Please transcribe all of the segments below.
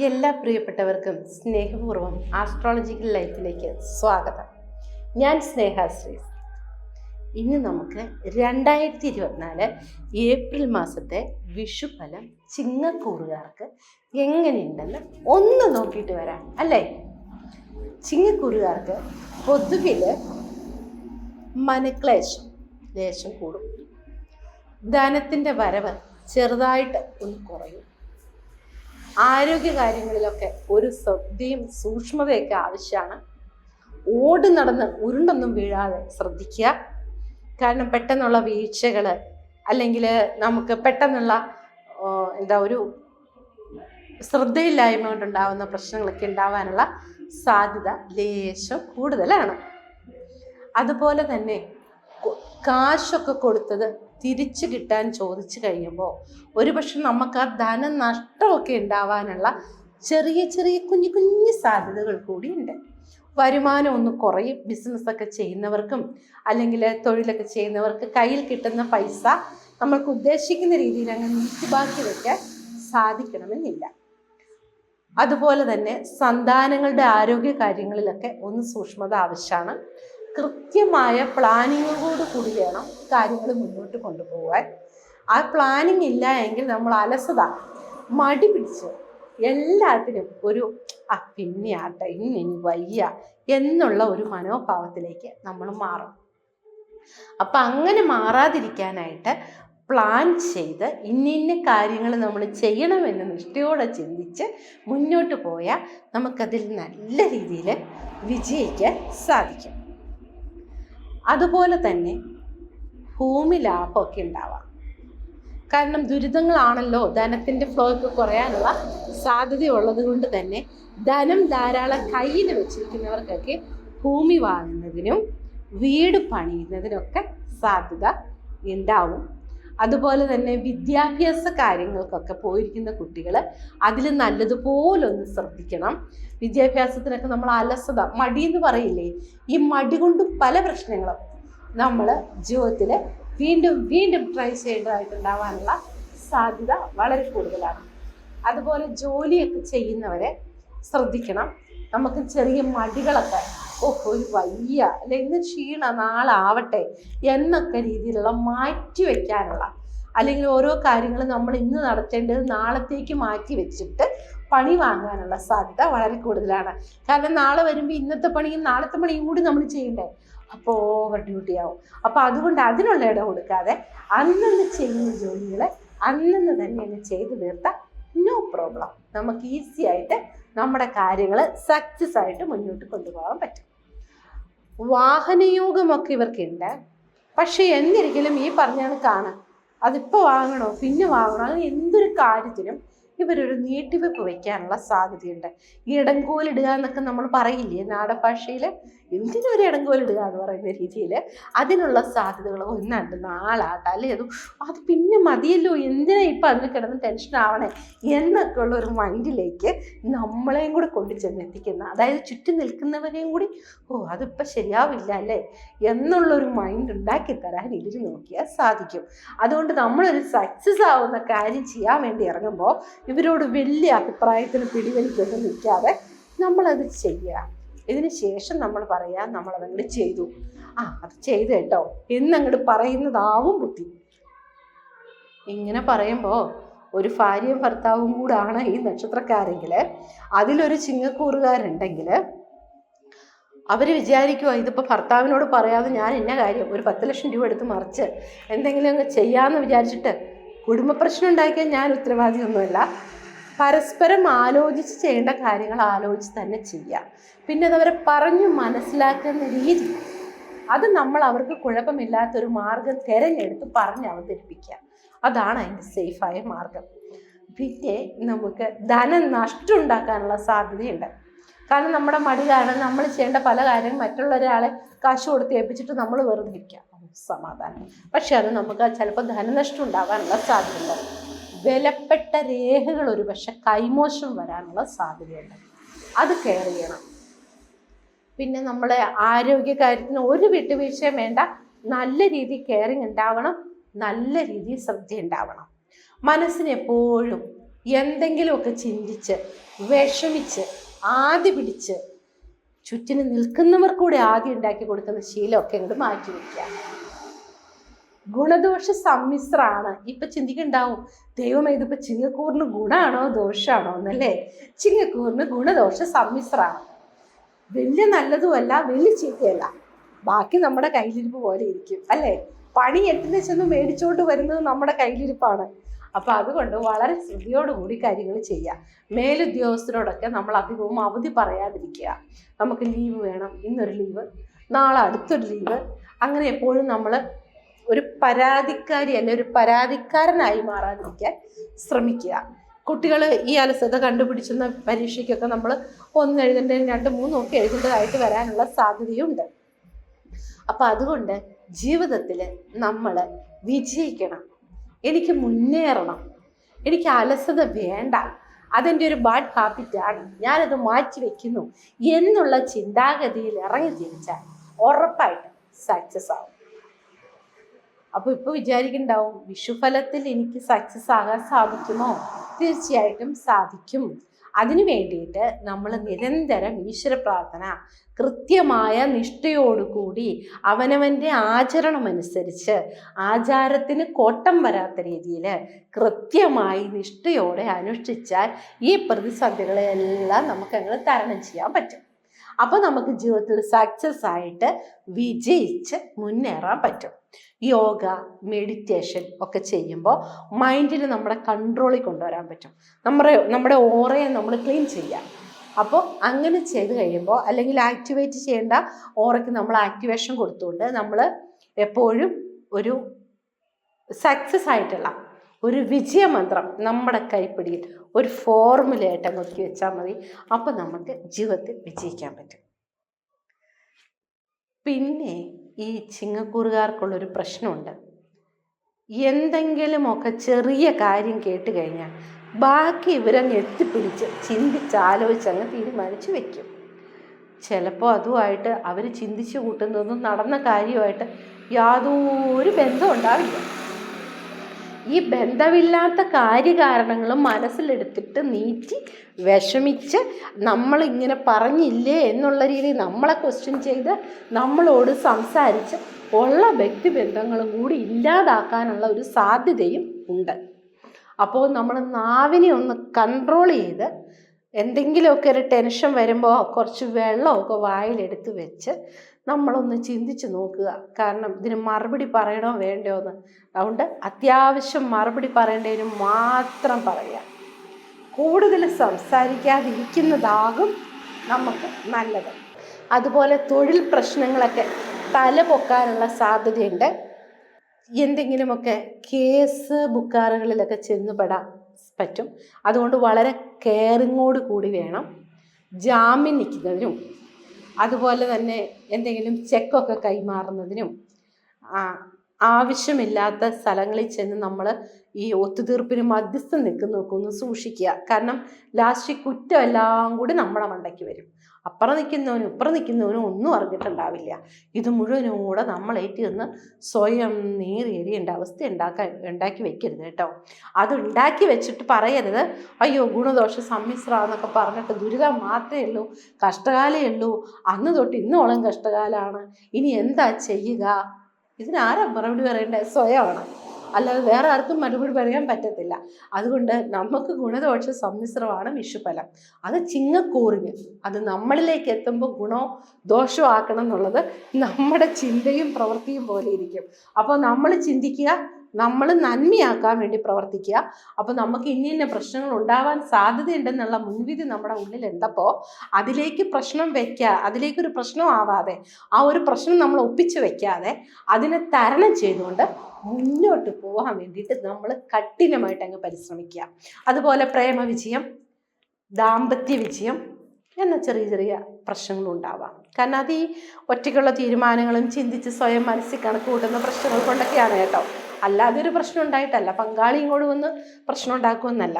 എല്ലാ പ്രിയപ്പെട്ടവർക്കും സ്നേഹപൂർവം ആസ്ട്രോളജിക്കൽ ലൈഫിലേക്ക് സ്വാഗതം. ഞാൻ സ്നേഹ ശ്രീസ്. ഇന്ന് നമുക്ക് രണ്ടായിരത്തി ഇരുപത്തിനാല് ഏപ്രിൽ മാസത്തെ വിഷുഫലം ചിങ്ങക്കൂറുകാർക്ക് എങ്ങനെയുണ്ടെന്ന് ഒന്ന് നോക്കിയിട്ട് വരാം അല്ലേ? ചിങ്ങക്കൂറുകാർക്ക് പൊതുവിൽ മനക്ലേശം ലേശം കൂടും. ധനത്തിന്റെ വരവ് ചെറുതായിട്ട് ഒന്ന് കുറയും. ആരോഗ്യ കാര്യങ്ങളിലൊക്കെ ഒരു ശ്രദ്ധയും സൂക്ഷ്മതയൊക്കെ ആവശ്യമാണ്. ഓടി നടന്ന് ഉരുണ്ടൊന്നും വീഴാതെ ശ്രദ്ധിക്കുക. കാരണം പെട്ടെന്നുള്ള വീഴ്ചകൾ അല്ലെങ്കിൽ നമുക്ക് പെട്ടെന്നുള്ള എന്താ ഒരു ശ്രദ്ധയില്ലായ്മ കൊണ്ടുണ്ടാവുന്ന പ്രശ്നങ്ങളൊക്കെ ഉണ്ടാവാനുള്ള സാധ്യത ലേശം കൂടുതലാണ്. അതുപോലെ തന്നെ കാശൊക്കെ കൊടുത്തത് തിരിച്ചു കിട്ടാൻ ചോദിച്ചു കഴിയുമ്പോൾ ഒരുപക്ഷെ നമുക്ക് ആ ധനനഷ്ടമൊക്കെ ഉണ്ടാവാനുള്ള ചെറിയ ചെറിയ കുഞ്ഞു കുഞ്ഞു സാധ്യതകൾ കൂടിയുണ്ട് വരുമാനം ഒന്ന് കുറയും ബിസിനസ്സൊക്കെ ചെയ്യുന്നവർക്കും അല്ലെങ്കിൽ തൊഴിലൊക്കെ ചെയ്യുന്നവർക്ക് കയ്യിൽ കിട്ടുന്ന പൈസ നമ്മൾക്ക് ഉദ്ദേശിക്കുന്ന രീതിയിൽ അങ്ങ് നീക്കിബാക്കി വയ്ക്കാൻ സാധിക്കണമെന്നില്ല. അതുപോലെ തന്നെ സന്താനങ്ങളുടെ ആരോഗ്യ കാര്യങ്ങളിലൊക്കെ ഒന്ന് സൂക്ഷ്മത ആവശ്യമാണ്. കൃത്യമായ പ്ലാനിങ്ങോട് കൂടി വേണം കാര്യങ്ങൾ മുന്നോട്ട് കൊണ്ടുപോകാൻ ആ പ്ലാനിങ് ഇല്ല എങ്കിൽ നമ്മൾ അലസത മടി പിടിച്ച് എല്ലാത്തിനും ഒരു ആ പിന്നെ ആട്ടെ വയ്യ എന്നുള്ള ഒരു മനോഭാവത്തിലേക്ക് നമ്മൾ മാറും. അപ്പം അങ്ങനെ മാറാതിരിക്കാനായിട്ട് പ്ലാൻ ചെയ്ത് ഇന്നിന്ന ഇന്ന കാര്യങ്ങൾ നമ്മൾ ചെയ്യണമെന്ന് നിഷ്ഠയോടെ ചിന്തിച്ച് മുന്നോട്ട് പോയാൽ നമുക്കതിൽ നല്ല രീതിയിൽ വിജയിക്കാൻ സാധിക്കും. അതുപോലെ തന്നെ ഭൂമി ലാഭമൊക്കെ ഉണ്ടാവാം. കാരണം ദുരിതങ്ങളാണല്ലോ ധനത്തിന്റെ ഫ്ലോ ഒക്കെ കുറയാനുള്ള സാധ്യതയുള്ളത് കൊണ്ട് തന്നെ ധനം ധാരാളം കയ്യിൽ വെച്ചിരിക്കുന്നവർക്കൊക്കെ ഭൂമി വാങ്ങുന്നതിനും വീട് പണിയുന്നതിനൊക്കെ സാധ്യത ഉണ്ടാവും. അതുപോലെ തന്നെ വിദ്യാഭ്യാസ കാര്യങ്ങൾക്കൊക്കെ പോയിരിക്കുന്ന കുട്ടികൾ അതിൽ നല്ലതുപോലെ ഒന്ന് ശ്രദ്ധിക്കണം. വിദ്യാഭ്യാസത്തിനൊക്കെ നമ്മൾ അലസത മടി എന്ന് പറയില്ലേ? ഈ മടി കൊണ്ട് പല പ്രശ്നങ്ങളും നമ്മൾ ജീവിതത്തിൽ വീണ്ടും വീണ്ടും ട്രൈ ചെയ്യേണ്ടതായിട്ടുണ്ടാവാനുള്ള സാധ്യത വളരെ കൂടുതലാണ്. അതുപോലെ ജോലിയൊക്കെ ചെയ്യുന്നവരെ ശ്രദ്ധിക്കണം. നമുക്ക് ചെറിയ മടികളൊക്കെ ഓ ഒരു വയ്യ. അല്ലെ ഇന്ന് ക്ഷീണ നാളെ ആവട്ടെ എന്നൊക്കെ രീതിയിലുള്ള മാറ്റി വെക്കാനുള്ള അല്ലെങ്കിൽ ഓരോ കാര്യങ്ങളും നമ്മൾ ഇന്ന് നടത്തേണ്ടത് നാളത്തേക്ക് മാറ്റി വെച്ചിട്ട് പണി വാങ്ങാനുള്ള സാധ്യത വളരെ കൂടുതലാണ്. കാരണം നാളെ വരുമ്പോൾ ഇന്നത്തെ പണിയും നാളത്തെ പണിയും കൂടി നമ്മൾ ചെയ്യണ്ടേ? അപ്പോൾ ഓവർ ഡ്യൂട്ടി ആവും. അപ്പോൾ അതുകൊണ്ട് അതിനുള്ള ഇടം കൊടുക്കാതെ അന്നന്ന് ചെയ്യുന്ന ജോലികൾ അന്നന്ന് തന്നെ ചെയ്തു തീർത്താൽ നോ പ്രോബ്ലം നമുക്ക് ഈസി ആയിട്ട് നമ്മുടെ കാര്യങ്ങൾ സക്സസ് ആയിട്ട് മുന്നോട്ട് കൊണ്ടുപോകാൻ പറ്റും. വാഹനയോഗമൊക്കെ ഇവർക്കുണ്ട്. പക്ഷെ എന്നിരിക്കലും ഈ പറഞ്ഞാണ് കാണാം അതിപ്പോൾ വാങ്ങണോ? പിന്നെ വാങ്ങണോ? അങ്ങനെ എന്തൊരു കാര്യത്തിനും ഇവരൊരു നീട്ടിവെപ്പ് വയ്ക്കാനുള്ള സാധ്യതയുണ്ട്. ഈ ഇടങ്കോലിടുക എന്നൊക്കെ നമ്മൾ പറയില്ലേ? നാടൻ ഭാഷയിൽ എന്തിനും ഒരു ഇടങ്കോലിടുക എന്ന് പറയുന്ന രീതിയിൽ അതിനുള്ള സാധ്യതകൾ ഒന്നുണ്ട്. നാളാട്ടെ അല്ലേ? അത് അത് പിന്നെ മതിയല്ലോ. എന്തിനാ ഇപ്പം അതിന് കിടന്ന് ടെൻഷൻ ആവണേ? എന്നൊക്കെ ഉള്ള ഒരു മൈൻഡിലേക്ക് നമ്മളെയും കൂടെ കൊണ്ടു ചെന്നെത്തിക്കുന്ന അതായത് ചുറ്റും നിൽക്കുന്നവരെയും കൂടി ഓ അതിപ്പോൾ ശരിയാവില്ല അല്ലേ? എന്നുള്ളൊരു മൈൻഡ് ഉണ്ടാക്കി തരാൻ ഇതിൽ നോക്കിയാൽ സാധിക്കും. അതുകൊണ്ട് നമ്മളൊരു സക്സസ് ആവുന്ന കാര്യം ചെയ്യാൻ വേണ്ടി ഇറങ്ങുമ്പോൾ ഇവരോട് വലിയ അഭിപ്രായത്തിന് പിടിവലിക്കൊന്നും നിൽക്കാതെ നമ്മളത് ചെയ്യുക. ഇതിന് ശേഷം നമ്മൾ പറയാ നമ്മൾ അതങ്ങോട്ട് ചെയ്തു. ആ അത് ചെയ്തു കേട്ടോ. എന്നങ്ങോട്ട് പറയുന്നതാവും ബുദ്ധി. ഇങ്ങനെ പറയുമ്പോൾ ഒരു ഭാര്യയും ഭർത്താവും കൂടാണ് ഈ നക്ഷത്രക്കാരെങ്കിൽ അതിലൊരു ചിങ്ങക്കൂറുകാരുണ്ടെങ്കിൽ അവർ വിചാരിക്കുക ഇതിപ്പോൾ ഭർത്താവിനോട് പറയാതെ ഞാൻ എന്ന കാര്യം ഒരു പത്ത് ലക്ഷം രൂപ എടുത്ത് മറിച്ച് എന്തെങ്കിലും അങ്ങ് ചെയ്യാമെന്ന് വിചാരിച്ചിട്ട് കുടുംബ പ്രശ്നം ഉണ്ടാക്കിയാൽ ഞാൻ ഉത്തരവാദിയൊന്നുമല്ല. പരസ്പരം ആലോചിച്ച് ചെയ്യേണ്ട കാര്യങ്ങൾ ആലോചിച്ച് തന്നെ ചെയ്യുക പിന്നെ അതവരെ പറഞ്ഞു മനസ്സിലാക്കുന്ന രീതി. അത് നമ്മൾ അവർക്ക് കുഴപ്പമില്ലാത്തൊരു മാർഗം തിരഞ്ഞെടുത്ത് പറഞ്ഞ് അവതരിപ്പിക്കുക. അതാണ് അതിന്റെ സേഫായ മാർഗം. പിന്നെ നമുക്ക് ധനം നഷ്ടം ഉണ്ടാക്കാനുള്ള സാധ്യതയുണ്ട്. കാരണം നമ്മുടെ മടി കാരണം നമ്മൾ ചെയ്യേണ്ട പല കാര്യങ്ങളും മറ്റുള്ള ഒരാളെ കാശ് കൊടുത്ത് ഏൽപ്പിച്ചിട്ട് നമ്മൾ വെറുതെ ഇരിക്കുക. സമാധാനം. പക്ഷെ അത് നമുക്ക് ചിലപ്പോൾ ധനനഷ്ടം ഉണ്ടാകാനുള്ള സാധ്യതയുണ്ട്. വിലപ്പെട്ട രേഖകൾ ഒരു പക്ഷെ കൈമോശം വരാനുള്ള സാധ്യതയുണ്ട്. അത് കെയർ ചെയ്യണം. പിന്നെ നമ്മളെ ആരോഗ്യ കാര്യത്തിന് ഒരു വിട്ടുവീഴ്ചയും വേണ്ട. നല്ല രീതിയിൽ കെയറിങ് ഉണ്ടാവണം. നല്ല രീതിയിൽ ശ്രദ്ധ ഉണ്ടാവണം. മനസ്സിന് എപ്പോഴും എന്തെങ്കിലുമൊക്കെ ചിന്തിച്ച് വിഷമിച്ച് ആദ്യ പിടിച്ച് ചുറ്റിന് നിൽക്കുന്നവർ കൂടെ ആദ്യം ഉണ്ടാക്കി കൊടുക്കുന്ന ശീലമൊക്കെ ഇങ്ങോട്ട് മാറ്റി വയ്ക്കുക. ഗുണദോഷ സമ്മിശ്രമാണ് ഇപ്പൊ ചിന്തിക്കുണ്ടാവും. ദൈവമേ ഇതിപ്പോ ചിങ്ങക്കൂറിന് ഗുണമാണോ ദോഷമാണോ എന്നല്ലേ? ചിങ്ങക്കൂറിന് ഗുണദോഷ സമ്മിശ്രമാണ് വലിയ നല്ലതുമല്ല വലിയ ചീത്തയല്ല. ബാക്കി നമ്മുടെ കയ്യിലിരിപ്പ് പോലെ ഇരിക്കും അല്ലേ? പണി എട്ടിന് ചെന്ന് മേടിച്ചോണ്ട് വരുന്നത് നമ്മുടെ കയ്യിലിരിപ്പാണ്. അപ്പൊ അതുകൊണ്ട് വളരെ ശ്രദ്ധയോടുകൂടി കാര്യങ്ങൾ ചെയ്യാം. മേലുദ്യോഗസ്ഥരോടൊക്കെ നമ്മൾ അധികവും അവധി പറയാതിരിക്കുക. നമുക്ക് ലീവ് വേണം. ഇന്നൊരു ലീവ് നാളെ അടുത്തൊരു ലീവ് അങ്ങനെ എപ്പോഴും നമ്മൾ ഒരു പരാതിക്കാരി അല്ലെ ഒരു പരാതിക്കാരനായി മാറാതിരിക്കാൻ ശ്രമിക്കുക. കുട്ടികൾ ഈ അലസത കണ്ടുപിടിച്ചുന്ന പരീക്ഷയ്ക്കൊക്കെ നമ്മൾ ഒന്ന് എഴുതേണ്ടതും രണ്ട് മൂന്നും ഒക്കെ എഴുതേണ്ടതായിട്ട് വരാനുള്ള സാധ്യതയുണ്ട്. അപ്പം അതുകൊണ്ട് ജീവിതത്തിൽ നമ്മൾ വിജയിക്കണം. എനിക്ക് മുന്നേറണം. എനിക്ക് അലസത വേണ്ട. അതെന്റെ ഒരു ബാഡ് ഹാബിറ്റാണ് ഞാനത് മാറ്റി വയ്ക്കുന്നു എന്നുള്ള ചിന്താഗതിയിൽ ഇറങ്ങി തിരിച്ചാൽ ഉറപ്പായിട്ടും സക്സസ് ആവും. അപ്പോൾ ഇപ്പോൾ വിചാരിക്കുന്നുണ്ടാവും വിഷുഫലത്തിൽ എനിക്ക് സക്സസ് ആകാൻ സാധിക്കുമോ? തീർച്ചയായിട്ടും സാധിക്കും. അതിനു വേണ്ടിയിട്ട് നമ്മൾ നിരന്തരം ഈശ്വര പ്രാർത്ഥന കൃത്യമായ നിഷ്ഠയോടുകൂടി അവനവന്റെ ആചരണമനുസരിച്ച് ആചാരത്തിന് കോട്ടം വരാത്ത രീതിയിൽ കൃത്യമായി നിഷ്ഠയോടെ അനുഷ്ഠിച്ചാൽ ഈ പ്രതിസന്ധികളെല്ലാം നമുക്ക് തരണം ചെയ്യാൻ പറ്റും. അപ്പോൾ നമുക്ക് ജീവിതത്തിൽ സക്സസ് ആയിട്ട് വിജയിച്ച് മുന്നേറാൻ പറ്റും. യോഗ മെഡിറ്റേഷൻ ഒക്കെ ചെയ്യുമ്പോൾ മൈൻഡിന് നമ്മുടെ കൺട്രോളിൽ കൊണ്ടുവരാൻ പറ്റും. നമ്മുടെ നമ്മുടെ ഓറയെ നമ്മൾ ക്ലീൻ ചെയ്യാം. അപ്പോൾ അങ്ങനെ ചെയ്ത് കഴിയുമ്പോൾ അല്ലെങ്കിൽ ആക്ടിവേറ്റ് ചെയ്യേണ്ട ഓറയ്ക്ക് നമ്മൾ ആക്ടിവേഷൻ കൊടുത്തുകൊണ്ട് നമ്മൾ എപ്പോഴും ഒരു സക്സസ് ആയിട്ടുള്ള ഒരു വിജയമന്ത്രം നമ്മുടെ കൈപ്പിടിയിൽ ഒരു ഫോർമുലയായിട്ട് ഒതുക്കി വെച്ചാൽ മതി. അപ്പം നമുക്ക് ജീവിതത്തിൽ വിജയിക്കാൻ പറ്റും. പിന്നെ ഈ ചിങ്ങക്കൂറുകാർക്കുള്ളൊരു പ്രശ്നമുണ്ട്. എന്തെങ്കിലുമൊക്കെ ചെറിയ കാര്യം കേട്ട് കഴിഞ്ഞാൽ ബാക്കി എത്തിപ്പിടിച്ച് ചിന്തിച്ചാലോചിച്ച് അങ്ങ് തീരുമാനിച്ച് വെക്കും. ചിലപ്പോൾ അതുമായിട്ട് അവർ ചിന്തിച്ച് കൂട്ടുന്നതും നടന്ന കാര്യമായിട്ട് യാതൊരു ബന്ധവും ഉണ്ടാവില്ല ഈ ബന്ധമില്ലാത്ത കാര്യകാരണങ്ങളും മനസ്സിലെടുത്തിട്ട് നീറ്റി വിഷമിച്ച് നമ്മളിങ്ങനെ പറഞ്ഞില്ലേ എന്നുള്ള രീതിയിൽ നമ്മളെ ക്വസ്റ്റ്യൻ ചെയ്ത് നമ്മളോട് സംസാരിച്ച് ഉള്ള വ്യക്തി ബന്ധങ്ങളും കൂടി ഇല്ലാതാക്കാനുള്ള ഒരു സാധ്യതയും ഉണ്ട്. അപ്പോൾ നമ്മൾ നാവിനെ ഒന്ന് കൺട്രോൾ ചെയ്ത് എന്തെങ്കിലുമൊക്കെ ഒരു ടെൻഷൻ വരുമ്പോൾ കുറച്ച് വെള്ളമൊക്കെ വായിലെടുത്ത് വെച്ച് നമ്മളൊന്ന് ചിന്തിച്ച് നോക്കുക. കാരണം ഇതിന് മറുപടി പറയണോ വേണ്ടോ എന്ന്. അതുകൊണ്ട് അത്യാവശ്യം മറുപടി പറയേണ്ടതിന് മാത്രം പറയുക. കൂടുതൽ സംസാരിക്കാതിരിക്കുന്നതാകും നമുക്ക് നല്ലത്. അതുപോലെ തൊഴിൽ പ്രശ്നങ്ങളൊക്കെ തല പൊക്കാനുള്ള സാധ്യതയുണ്ട്. എന്തെങ്കിലുമൊക്കെ കേസ് ബുക്കാറുകളിലൊക്കെ ചെന്നുപെടാൻ പറ്റും. അതുകൊണ്ട് വളരെ കെയറിങ്ങോട് കൂടി വേണം ജാമ്യം നിൽക്കുന്നതിനും അതുപോലെ തന്നെ എന്തെങ്കിലും ചെക്കൊക്കെ കൈമാറുന്നതിനും ആവശ്യമില്ലാത്ത സ്ഥലങ്ങളിൽ ചെന്ന് നമ്മൾ ഈ ഒത്തുതീർപ്പിന് മധ്യസ്ഥം നിൽക്കുന്നതൊക്കെ ഒന്ന് സൂക്ഷിക്കുക. കാരണം ലാസ്റ്റ് കുറ്റം എല്ലാം കൂടി നമ്മുടെ മണ്ടയ്ക്ക് വരും. അപ്പുറം നിൽക്കുന്നവനും ഇപ്പുറം നിൽക്കുന്നവനും ഒന്നും അറിഞ്ഞിട്ടുണ്ടാവില്ല. ഇത് മുഴുവനും കൂടെ നമ്മളേറ്റ് നിന്ന് സ്വയം നേറിയേറിയേണ്ട അവസ്ഥ ഉണ്ടാക്കാൻ ഉണ്ടാക്കി വെക്കരുത് കേട്ടോ. അത് ഉണ്ടാക്കി വെച്ചിട്ട് പറയരുത്. അയ്യോ ഗുണദോഷ സമ്മിശ്ര എന്നൊക്കെ പറഞ്ഞിട്ട് ദുരിതം മാത്രമേ ഉള്ളൂ കഷ്ടകാലേ ഉള്ളൂ. അന്ന് തൊട്ട് ഇന്നോളം കഷ്ടകാലമാണ്. ഇനി എന്താ ചെയ്യുക? ഇതിനാരാ മറുപടി പറയേണ്ടത്? സ്വയമാണ് അല്ലാതെ വേറെ ആർക്കും മറുപടി പറയാൻ പറ്റത്തില്ല. അതുകൊണ്ട് നമുക്ക് ഗുണദോഷ സമ്മിശ്രമാണ് വിഷുഫലം. അത് ചിങ്ങക്കൂറിന് അത് നമ്മളിലേക്ക് എത്തുമ്പോൾ ഗുണോ ദോഷോ ആക്കണം എന്നുള്ളത് നമ്മുടെ ചിന്തയും പ്രവൃത്തിയും പോലെ ഇരിക്കും. അപ്പോൾ നമ്മൾ ചിന്തിക്കുക നമ്മൾ നന്മയാക്കാൻ വേണ്ടി പ്രവർത്തിക്കുക. അപ്പോൾ നമുക്ക് ഇന്ന ഇന്ന പ്രശ്നങ്ങൾ ഉണ്ടാവാൻ സാധ്യതയുണ്ടെന്നുള്ള മുൻവിധി നമ്മുടെ ഉള്ളിൽ ഉണ്ടപ്പോൾ അതിലേക്ക് പ്രശ്നം വെക്കുക അതിലേക്കൊരു പ്രശ്നം ആവാതെ ആ ഒരു പ്രശ്നം നമ്മൾ ഒപ്പിച്ച് വെക്കാതെ അതിനെ തരണം ചെയ്തുകൊണ്ട് മുന്നോട്ട് പോകാൻ വേണ്ടിയിട്ട് നമ്മൾ കഠിനമായിട്ട് അങ്ങ് പരിശ്രമിക്കുക. അതുപോലെ പ്രേമ വിജയം ദാമ്പത്യ വിജയം എന്ന ചെറിയ ചെറിയ പ്രശ്നങ്ങളും ഉണ്ടാവാം. കാരണം അത് ഈ ഒറ്റയ്ക്കുള്ള തീരുമാനങ്ങളും ചിന്തിച്ച് സ്വയം മനസ്സിൽ കണക്ക് കൂട്ടുന്ന പ്രശ്നങ്ങൾ കൊണ്ടൊക്കെയാണ് കേട്ടോ. അല്ലാതെ ഒരു പ്രശ്നം ഉണ്ടായിട്ടല്ല. പങ്കാളി ഇങ്ങോട്ട് വന്ന് പ്രശ്നം ഉണ്ടാക്കുമെന്നല്ല.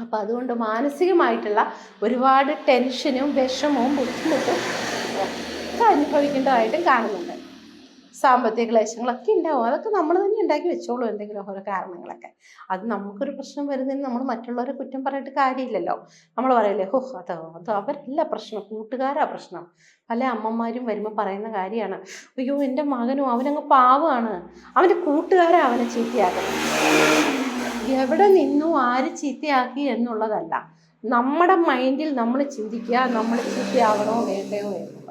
അപ്പം അതുകൊണ്ട് മാനസികമായിട്ടുള്ള ഒരുപാട് ടെൻഷനും വിഷമവും ബുദ്ധിമുട്ടും ഒക്കെ അനുഭവിക്കേണ്ടതായിട്ടും കാണുന്നുണ്ട്. സാമ്പത്തിക ക്ലേശങ്ങളൊക്കെ ഉണ്ടാവും. അതൊക്കെ നമ്മൾ തന്നെ ഉണ്ടാക്കി വെച്ചോളൂ എന്തെങ്കിലും ഓരോ കാരണങ്ങളൊക്കെ. അത് നമുക്കൊരു പ്രശ്നം വരുന്നതിന് നമ്മൾ മറ്റുള്ളവരെ കുറ്റം പറഞ്ഞിട്ട് കാര്യമില്ലല്ലോ. നമ്മൾ പറയല്ലേ ഹോ അതോ അതോ അവരല്ല പ്രശ്നം. കൂട്ടുകാരാ പ്രശ്നം. പല അമ്മമാരും വരുമ്പോൾ പറയുന്ന കാര്യമാണ്. അയ്യോ എന്റെ മകനും അവനങ്ങ് പാവമാണ് അവന്റെ കൂട്ടുകാരാ അവനെ ചീത്തയാക്കുന്നത്. എവിടെ നിന്നു ആര് ചീത്തയാക്കി എന്നുള്ളതല്ല. നമ്മുടെ മൈൻഡിൽ നമ്മൾ ചിന്തിക്കുക നമ്മൾ ചീത്തയാവണോ വേണ്ടയോ എന്നുള്ളത്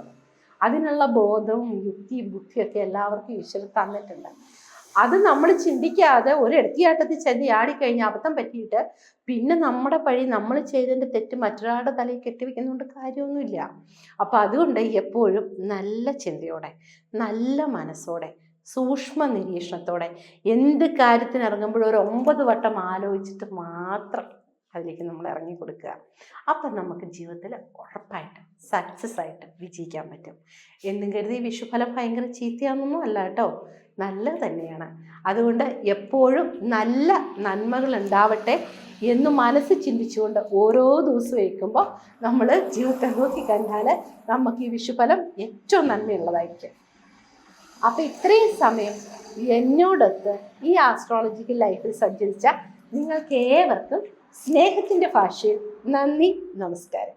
അതിനുള്ള ബോധവും യുക്തി ബുദ്ധിയൊക്കെ എല്ലാവർക്കും ഈശ്വരൻ തന്നിട്ടുണ്ട്. അത് നമ്മൾ ചിന്തിക്കാതെ ഒരു എടുത്തിയാട്ടത്തിൽ ചെന്ന് ആടിക്കഴിഞ്ഞ് അബദ്ധം പറ്റിയിട്ട് പിന്നെ നമ്മുടെ പഴി നമ്മൾ ചെയ്തതിന്റെ തെറ്റ് മറ്റൊരാളുടെ തലയിൽ കെട്ടിവെക്കുന്നതുകൊണ്ട് കാര്യമൊന്നുമില്ല. അപ്പം അതുകൊണ്ട് എപ്പോഴും നല്ല ചിന്തയോടെ നല്ല മനസ്സോടെ സൂക്ഷ്മ നിരീക്ഷണത്തോടെ എന്ത് കാര്യത്തിനിറങ്ങുമ്പോഴും ഒരു ഒമ്പത് വട്ടം ആലോചിച്ചിട്ട് മാത്രം അതിലേക്ക് നമ്മൾ ഇറങ്ങി കൊടുക്കുക. അപ്പം നമുക്ക് ജീവിതത്തിൽ ഉറപ്പായിട്ടും സക്സസ് ആയിട്ട് വിജയിക്കാൻ പറ്റും. എന്നും കരുതി വിഷുഫലം ഭയങ്കര ചീത്തയാണെന്നൊന്നും അല്ല കേട്ടോ. നല്ലത് തന്നെയാണ്. അതുകൊണ്ട് എപ്പോഴും നല്ല നന്മകൾ ഉണ്ടാവട്ടെ എന്ന് മനസ്സ് ചിന്തിച്ചുകൊണ്ട് ഓരോ ദിവസം വയ്ക്കുമ്പോൾ നമ്മൾ ജീവിതത്തെ നോക്കി കണ്ടാൽ നമുക്ക് ഈ വിഷുഫലം ഏറ്റവും നന്മയുള്ളതായിരിക്കും. അപ്പോൾ ഇത്രയും സമയം എന്നോടൊത്ത് ഈ ആസ്ട്രോളജിക്കൽ ലൈഫിൽ സഞ്ചരിച്ച നിങ്ങൾക്ക് ഏവർക്കും സ്നേഹത്തിന്റെ ഭാഷയിൽ നന്ദി നമസ്കാരം.